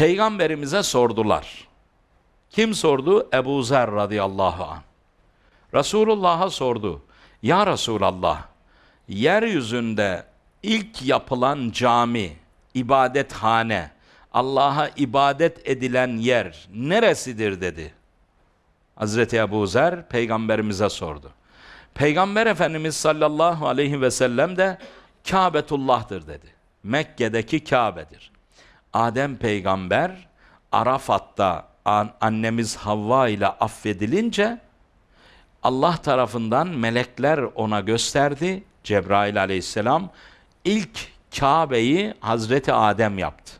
Peygamberimize sordular. Kim sordu? Ebu Zer radıyallahu anh. Resulullah'a sordu. Ya Resulallah, yeryüzünde ilk yapılan cami, ibadethane, Allah'a ibadet edilen yer neresidir dedi. Hazreti Ebu Zer peygamberimize sordu. Peygamber Efendimiz sallallahu aleyhi ve sellem de Kabetullah'tır dedi. Mekke'deki Kabe'dir. Adem peygamber Arafat'ta an- annemiz Havva ile affedilince Allah tarafından melekler ona gösterdi. Cebrail aleyhisselam ilk Kabe'yi Hazreti Adem yaptı.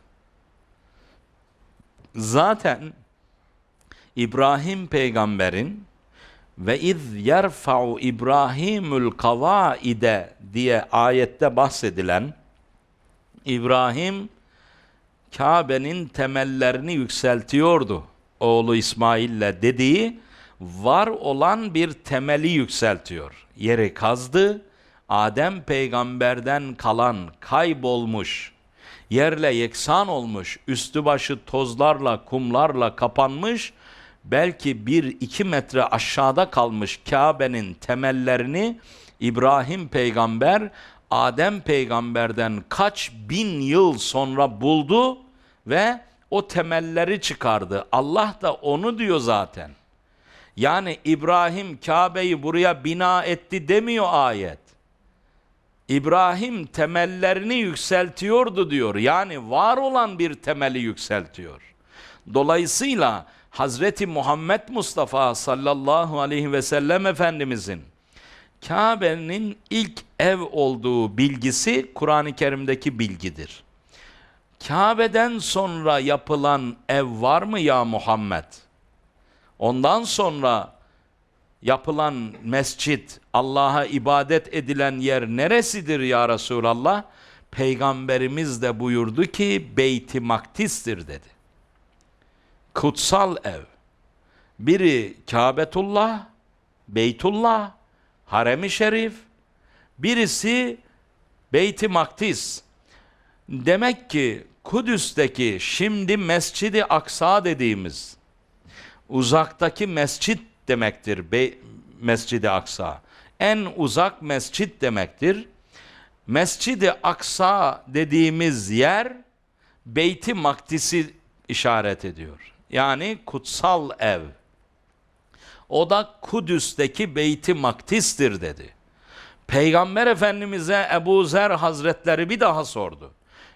Zaten İbrahim peygamberin ve iz yerfa'u İbrahimul kavaide diye ayette bahsedilen İbrahim Kabe'nin temellerini yükseltiyordu oğlu İsmail'le dediği var olan bir temeli yükseltiyor. Yeri kazdı. Adem peygamberden kalan kaybolmuş, yerle yeksan olmuş, üstü başı tozlarla, kumlarla kapanmış, belki bir iki metre aşağıda kalmış Kabe'nin temellerini İbrahim peygamber Adem peygamberden kaç bin yıl sonra buldu ve o temelleri çıkardı. Allah da onu diyor zaten. Yani İbrahim Kabe'yi buraya bina etti demiyor ayet. İbrahim temellerini yükseltiyordu diyor. Yani var olan bir temeli yükseltiyor. Dolayısıyla Hazreti Muhammed Mustafa sallallahu aleyhi ve sellem Efendimizin Kabe'nin ilk ev olduğu bilgisi Kur'an-ı Kerim'deki bilgidir. Kabe'den sonra yapılan ev var mı ya Muhammed? Ondan sonra yapılan mescit, Allah'a ibadet edilen yer neresidir ya Resulallah? Peygamberimiz de buyurdu ki Beyt-i Maktis'tir dedi. Kutsal ev. Biri Kabetullah, Beytullah, Harem-i Şerif, birisi Beyt-i Maktis. Demek ki Kudüs'teki şimdi Mescid-i Aksa dediğimiz uzaktaki mescit demektir Be Mescid-i Aksa. En uzak mescit demektir. Mescid-i Aksa dediğimiz yer Beyt-i Makdis'i işaret ediyor. Yani kutsal ev. O da Kudüs'teki Beyt-i Makdis'tir dedi. Peygamber Efendimiz'e Ebu Zer Hazretleri bir daha sordu.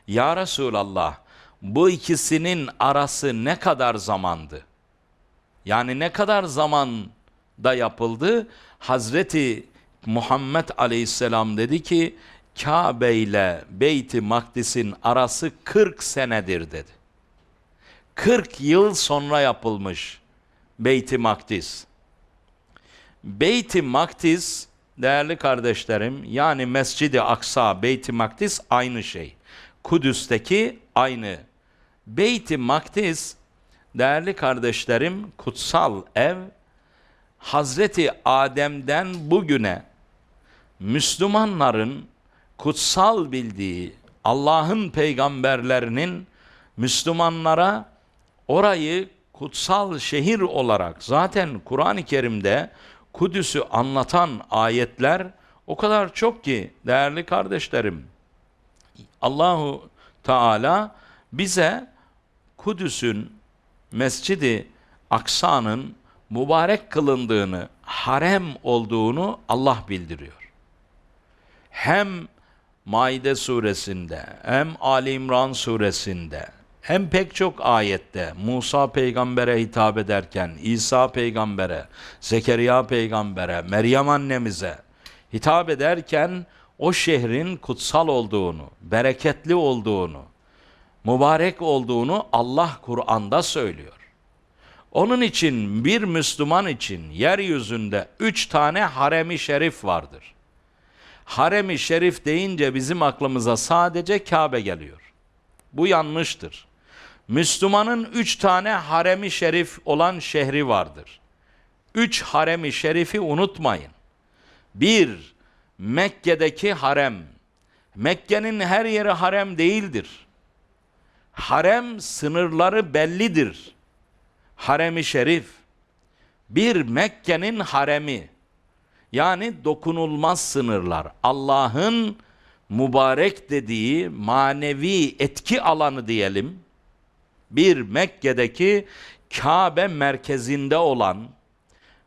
Ya Resulallah bu ikisinin arası ne kadar zamandı? Yani ne kadar zamanda yapıldı? Hazreti Muhammed Aleyhisselam dedi ki Kabe ile Beyt-i Makdis'in arası 40 senedir dedi. 40 yıl sonra yapılmış Beyt-i Makdis. Beyt-i Makdis değerli kardeşlerim yani Mescid-i Aksa, Beyt-i Makdis aynı şey. Kudüs'teki aynı. Beyt-i Makdis değerli kardeşlerim kutsal ev Hazreti Adem'den bugüne Müslümanların kutsal bildiği Allah'ın peygamberlerinin Müslümanlara orayı kutsal şehir olarak zaten Kur'an-ı Kerim'de Kudüs'ü anlatan ayetler o kadar çok ki değerli kardeşlerim Allahu Teala bize Kudüs'ün Mescidi Aksa'nın mübarek kılındığını, harem olduğunu Allah bildiriyor. Hem Maide suresinde, hem Ali İmran suresinde, hem pek çok ayette Musa peygambere hitap ederken, İsa peygambere, Zekeriya peygambere, Meryem annemize hitap ederken o şehrin kutsal olduğunu, bereketli olduğunu, mübarek olduğunu Allah Kur'an'da söylüyor. Onun için bir Müslüman için yeryüzünde üç tane haremi şerif vardır. Haremi şerif deyince bizim aklımıza sadece Kabe geliyor. Bu yanlıştır. Müslümanın üç tane haremi şerif olan şehri vardır. Üç haremi şerifi unutmayın. Bir, Mekke'deki harem. Mekke'nin her yeri harem değildir. harem sınırları bellidir. Haremi şerif. Bir Mekke'nin haremi. Yani dokunulmaz sınırlar. Allah'ın mübarek dediği manevi etki alanı diyelim. Bir Mekke'deki Kabe merkezinde olan,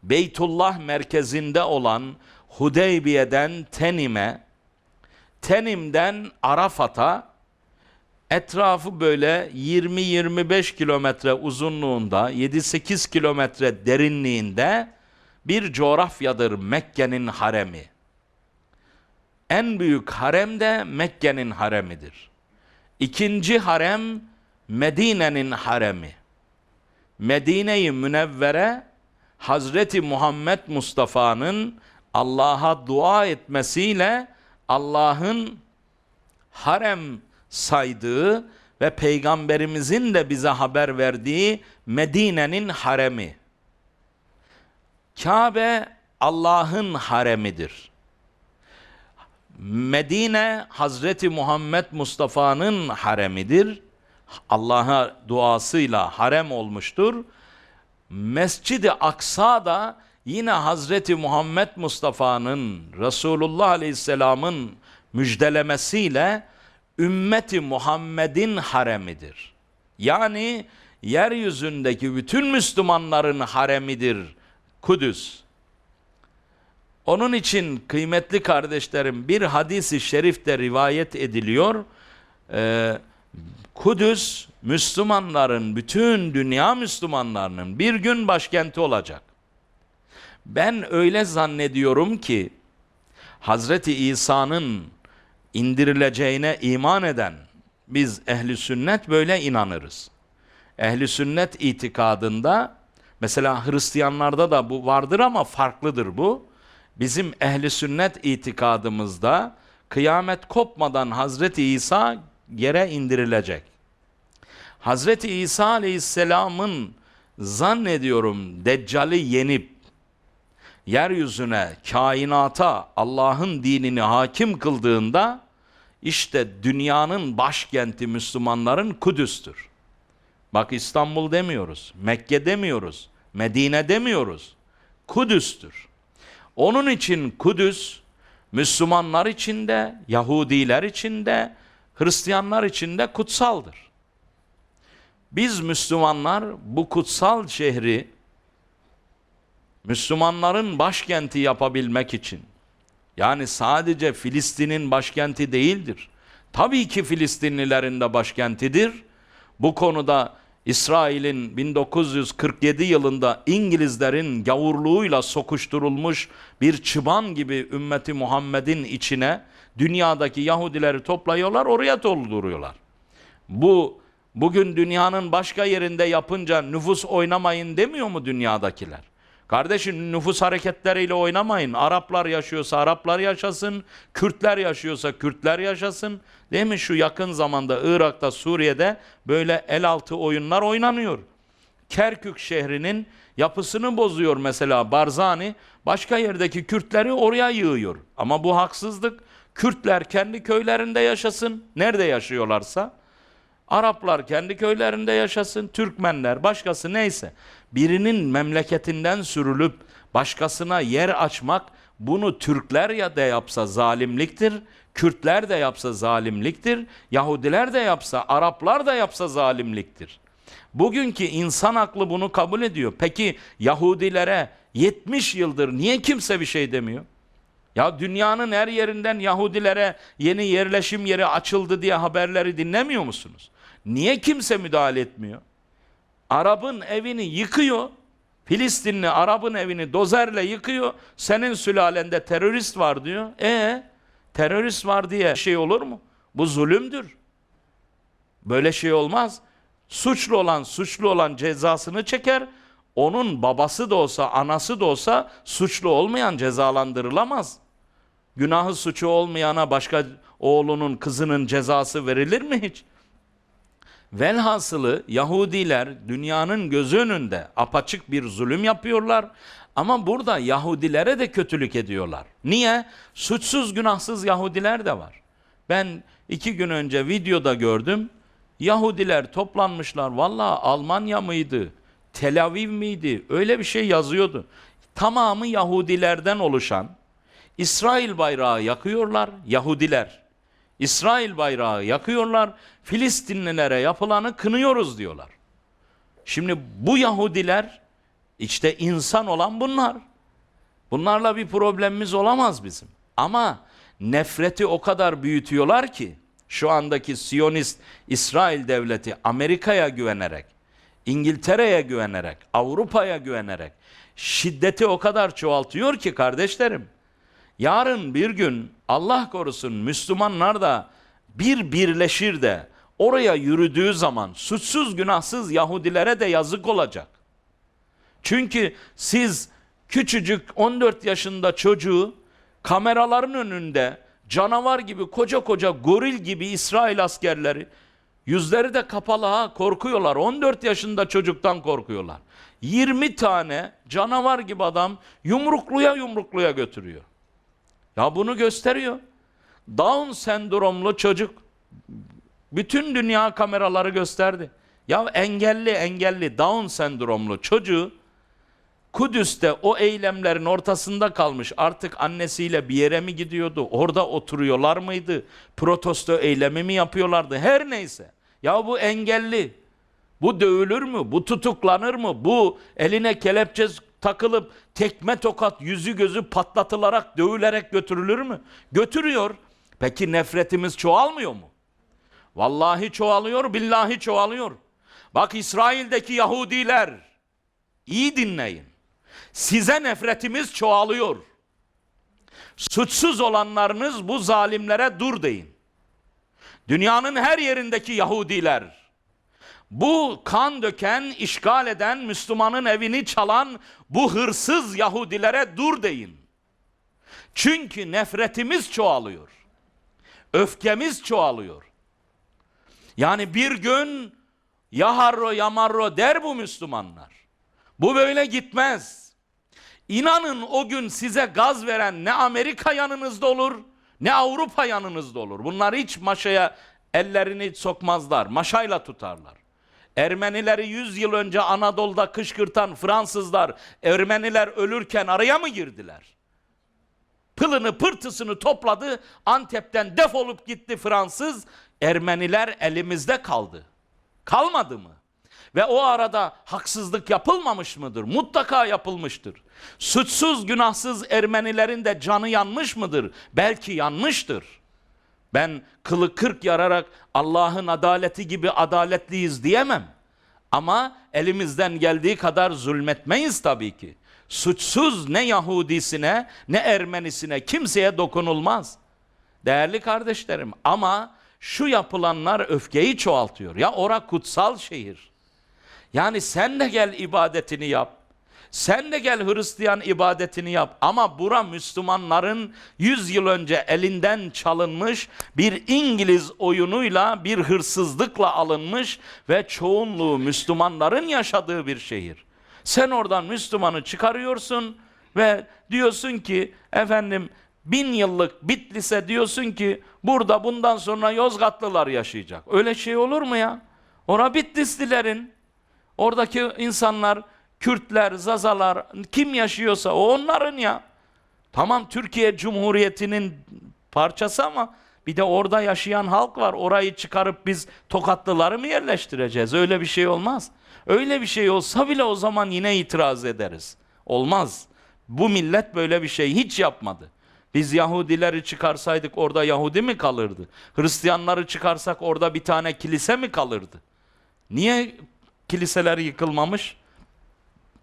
Beytullah merkezinde olan Hudeybiye'den Tenim'e, Tenim'den Arafat'a etrafı böyle 20-25 kilometre uzunluğunda, 7-8 kilometre derinliğinde bir coğrafyadır Mekke'nin haremi. En büyük harem de Mekke'nin haremidir. İkinci harem Medine'nin haremi. Medine-i Münevvere Hazreti Muhammed Mustafa'nın Allah'a dua etmesiyle Allah'ın harem saydığı ve peygamberimizin de bize haber verdiği Medine'nin haremi. Kabe Allah'ın haremidir. Medine Hazreti Muhammed Mustafa'nın haremidir. Allah'a duasıyla harem olmuştur. Mescid-i Aksa da yine Hazreti Muhammed Mustafa'nın Resulullah Aleyhisselam'ın müjdelemesiyle ümmeti Muhammed'in haremidir. Yani yeryüzündeki bütün Müslümanların haremidir Kudüs. Onun için kıymetli kardeşlerim bir hadisi şerifte rivayet ediliyor. Ee, Kudüs Müslümanların, bütün dünya Müslümanlarının bir gün başkenti olacak. Ben öyle zannediyorum ki Hazreti İsa'nın indirileceğine iman eden biz ehli sünnet böyle inanırız. Ehli sünnet itikadında mesela Hristiyanlarda da bu vardır ama farklıdır bu. Bizim ehli sünnet itikadımızda kıyamet kopmadan Hazreti İsa yere indirilecek. Hazreti İsa Aleyhisselam'ın zannediyorum Deccal'i yenip yeryüzüne, kainata Allah'ın dinini hakim kıldığında işte dünyanın başkenti Müslümanların Kudüs'tür. Bak İstanbul demiyoruz, Mekke demiyoruz, Medine demiyoruz. Kudüs'tür. Onun için Kudüs Müslümanlar için de, Yahudiler için de, Hristiyanlar için de kutsaldır. Biz Müslümanlar bu kutsal şehri Müslümanların başkenti yapabilmek için yani sadece Filistin'in başkenti değildir. Tabii ki Filistinlilerin de başkentidir. Bu konuda İsrail'in 1947 yılında İngilizlerin gavurluğuyla sokuşturulmuş bir çıban gibi ümmeti Muhammed'in içine dünyadaki Yahudileri toplayıyorlar, oraya dolduruyorlar. Bu bugün dünyanın başka yerinde yapınca nüfus oynamayın demiyor mu dünyadakiler? Kardeşim nüfus hareketleriyle oynamayın. Araplar yaşıyorsa Araplar yaşasın, Kürtler yaşıyorsa Kürtler yaşasın. Değil mi? Şu yakın zamanda Irak'ta, Suriye'de böyle el altı oyunlar oynanıyor. Kerkük şehrinin yapısını bozuyor mesela Barzani. Başka yerdeki Kürtleri oraya yığıyor. Ama bu haksızlık. Kürtler kendi köylerinde yaşasın. Nerede yaşıyorlarsa. Araplar kendi köylerinde yaşasın, Türkmenler, başkası neyse. Birinin memleketinden sürülüp başkasına yer açmak bunu Türkler ya da yapsa zalimliktir, Kürtler de yapsa zalimliktir, Yahudiler de yapsa, Araplar da yapsa zalimliktir. Bugünkü insan aklı bunu kabul ediyor. Peki Yahudilere 70 yıldır niye kimse bir şey demiyor? Ya dünyanın her yerinden Yahudilere yeni yerleşim yeri açıldı diye haberleri dinlemiyor musunuz? Niye kimse müdahale etmiyor? Arap'ın evini yıkıyor. Filistinli Arap'ın evini dozerle yıkıyor. Senin sülalende terörist var diyor. E terörist var diye şey olur mu? Bu zulümdür. Böyle şey olmaz. Suçlu olan suçlu olan cezasını çeker. Onun babası da olsa, anası da olsa suçlu olmayan cezalandırılamaz. Günahı suçu olmayana başka oğlunun, kızının cezası verilir mi hiç? Velhasılı Yahudiler dünyanın gözü önünde apaçık bir zulüm yapıyorlar. Ama burada Yahudilere de kötülük ediyorlar. Niye? Suçsuz günahsız Yahudiler de var. Ben iki gün önce videoda gördüm. Yahudiler toplanmışlar. Valla Almanya mıydı? Tel Aviv miydi? Öyle bir şey yazıyordu. Tamamı Yahudilerden oluşan İsrail bayrağı yakıyorlar Yahudiler. İsrail bayrağı yakıyorlar. Filistinlilere yapılanı kınıyoruz diyorlar. Şimdi bu Yahudiler işte insan olan bunlar. Bunlarla bir problemimiz olamaz bizim. Ama nefreti o kadar büyütüyorlar ki şu andaki Siyonist İsrail devleti Amerika'ya güvenerek, İngiltere'ye güvenerek, Avrupa'ya güvenerek şiddeti o kadar çoğaltıyor ki kardeşlerim. Yarın bir gün Allah korusun Müslümanlar da bir birleşir de oraya yürüdüğü zaman suçsuz günahsız Yahudilere de yazık olacak. Çünkü siz küçücük 14 yaşında çocuğu kameraların önünde canavar gibi koca koca goril gibi İsrail askerleri yüzleri de kapalı ha korkuyorlar. 14 yaşında çocuktan korkuyorlar. 20 tane canavar gibi adam yumrukluya yumrukluya götürüyor. Ya bunu gösteriyor. Down sendromlu çocuk bütün dünya kameraları gösterdi. Ya engelli engelli Down sendromlu çocuğu Kudüs'te o eylemlerin ortasında kalmış. Artık annesiyle bir yere mi gidiyordu? Orada oturuyorlar mıydı? Protesto eylemi mi yapıyorlardı? Her neyse. Ya bu engelli. Bu dövülür mü? Bu tutuklanır mı? Bu eline kelepçe takılıp tekme tokat yüzü gözü patlatılarak dövülerek götürülür mü? Götürüyor. Peki nefretimiz çoğalmıyor mu? Vallahi çoğalıyor, billahi çoğalıyor. Bak İsrail'deki Yahudiler iyi dinleyin. Size nefretimiz çoğalıyor. Suçsuz olanlarınız bu zalimlere dur deyin. Dünyanın her yerindeki Yahudiler bu kan döken, işgal eden, Müslümanın evini çalan bu hırsız Yahudilere dur deyin. Çünkü nefretimiz çoğalıyor. Öfkemiz çoğalıyor. Yani bir gün yaharro yamarro der bu Müslümanlar. Bu böyle gitmez. İnanın o gün size gaz veren ne Amerika yanınızda olur ne Avrupa yanınızda olur. Bunlar hiç maşaya ellerini sokmazlar. Maşayla tutarlar. Ermenileri 100 yıl önce Anadolu'da kışkırtan Fransızlar Ermeniler ölürken araya mı girdiler? Pılını pırtısını topladı. Antep'ten defolup gitti Fransız. Ermeniler elimizde kaldı. Kalmadı mı? Ve o arada haksızlık yapılmamış mıdır? Mutlaka yapılmıştır. Suçsuz günahsız Ermenilerin de canı yanmış mıdır? Belki yanmıştır. Ben kılı kırk yararak Allah'ın adaleti gibi adaletliyiz diyemem. Ama elimizden geldiği kadar zulmetmeyiz tabii ki. Suçsuz ne Yahudisine ne Ermenisine kimseye dokunulmaz. Değerli kardeşlerim ama şu yapılanlar öfkeyi çoğaltıyor. Ya ora kutsal şehir. Yani sen de gel ibadetini yap. Sen de gel Hristiyan ibadetini yap. Ama bura Müslümanların 100 yıl önce elinden çalınmış bir İngiliz oyunuyla bir hırsızlıkla alınmış ve çoğunluğu Müslümanların yaşadığı bir şehir. Sen oradan Müslümanı çıkarıyorsun ve diyorsun ki efendim bin yıllık Bitlis'e diyorsun ki burada bundan sonra Yozgatlılar yaşayacak. Öyle şey olur mu ya? Ora Bitlislilerin Oradaki insanlar, Kürtler, Zazalar, kim yaşıyorsa o onların ya. Tamam Türkiye Cumhuriyeti'nin parçası ama bir de orada yaşayan halk var. Orayı çıkarıp biz tokatlıları mı yerleştireceğiz? Öyle bir şey olmaz. Öyle bir şey olsa bile o zaman yine itiraz ederiz. Olmaz. Bu millet böyle bir şey hiç yapmadı. Biz Yahudileri çıkarsaydık orada Yahudi mi kalırdı? Hristiyanları çıkarsak orada bir tane kilise mi kalırdı? Niye kiliseler yıkılmamış.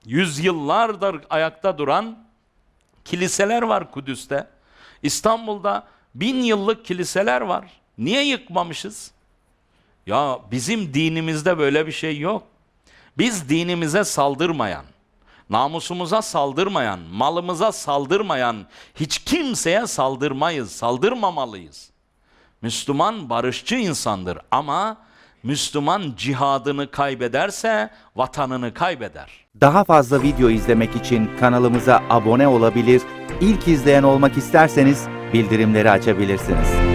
Yüzyıllardır ayakta duran kiliseler var Kudüs'te. İstanbul'da bin yıllık kiliseler var. Niye yıkmamışız? Ya bizim dinimizde böyle bir şey yok. Biz dinimize saldırmayan, namusumuza saldırmayan, malımıza saldırmayan hiç kimseye saldırmayız, saldırmamalıyız. Müslüman barışçı insandır ama Müslüman cihadını kaybederse vatanını kaybeder. Daha fazla video izlemek için kanalımıza abone olabilir, ilk izleyen olmak isterseniz bildirimleri açabilirsiniz.